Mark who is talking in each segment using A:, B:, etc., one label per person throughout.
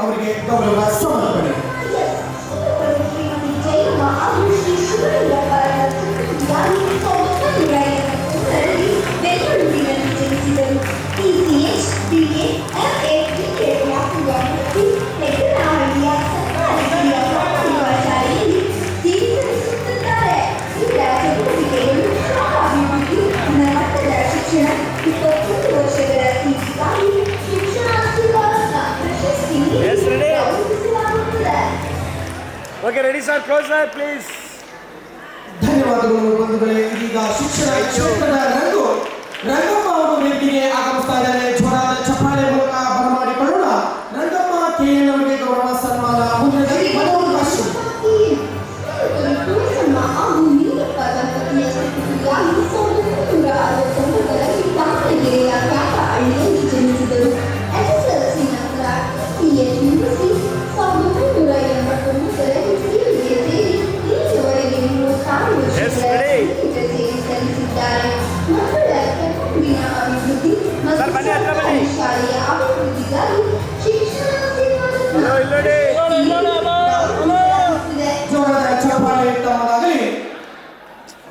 A: ಅವರಿಗೆ ಗೌರವ ಸಮರ್ಪಣೆ
B: ಶಿಕ್ಷಣ
C: okay ready sir close sir please
A: ಧನ್ಯವಾದಗಳು ಬಂಧುಗಳೇ ಇದೀಗ ಶಿಕ್ಷಣ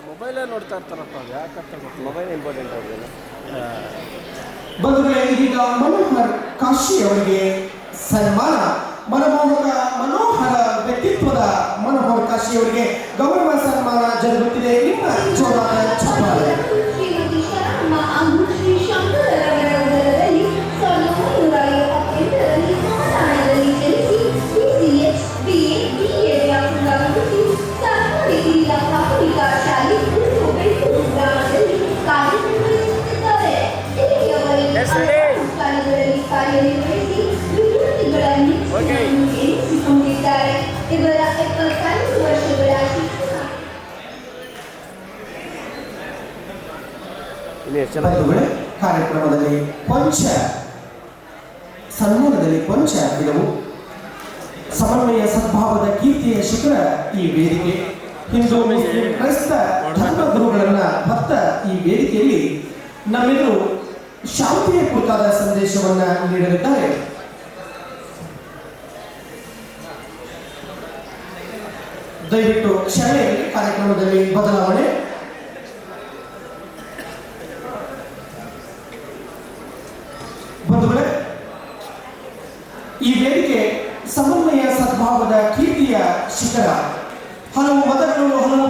C: ಮೊಬೈಲೇ ನೋಡ್ತಾ ಇರ್ತಾರಪ್ಪ ಯಾಕೆ ಮೊಬೈಲ್ ಇಂಪಾರ್ಟೆಂಟ್ ಅವ್ರಿಗೆಲ್ಲ
A: ಬಂಧುಗಳೇ ಇದೀಗ ಮನೋಹರ್ ಕಾಶಿ ಅವರಿಗೆ ಸನ್ಮಾನ. ಮನಮೋಹಕ ಮನೋಹರ ವ್ಯಕ್ತಿತ್ವದ ಮನೋಹರ್ ಕಾಶಿ ಅವರಿಗೆ ಗೌರವ ಬಂಧುಗಳೇ ಕಾರ್ಯಕ್ರಮದಲ್ಲಿ ಕೊಂಚ, ಸನ್ಮಾನದಲ್ಲಿ ಕೊಂಚ ಇದವು ಸಮನ್ವಯ ಸದ್ಭಾವದ ಕೀರ್ತಿಯ ಶಿಖರ ಈ ವೇದಿಕೆ. ಹಿಂದೂ, ಮುಸ್ಲಿಂ, ಕ್ರೈಸ್ತ, ಧರ್ಮ ಗುರುಗಳನ್ನ ಭಕ್ತ ಈ ವೇದಿಕೆಯಲ್ಲಿ ನಮ್ಮೆಲ್ಲರೂ ಶಾಂತಿಯ ಕುರಿತಾದ ಸಂದೇಶವನ್ನ ನೀಡಲಿದ್ದಾರೆ. ದಯವಿಟ್ಟು ಕ್ಷಮೆ ಕಾರ್ಯಕ್ರಮದಲ್ಲಿ ಬದಲಾವಣೆ. ಬಂಧುಗಳೇ ಈ ವೇದಿಕೆ ಸಮನ್ವಯ ಸದ್ಭಾವದ ಕೀರ್ತಿಯ ಶಿಖರ. ಹಲವು ಮತಗಳು ಹಲವು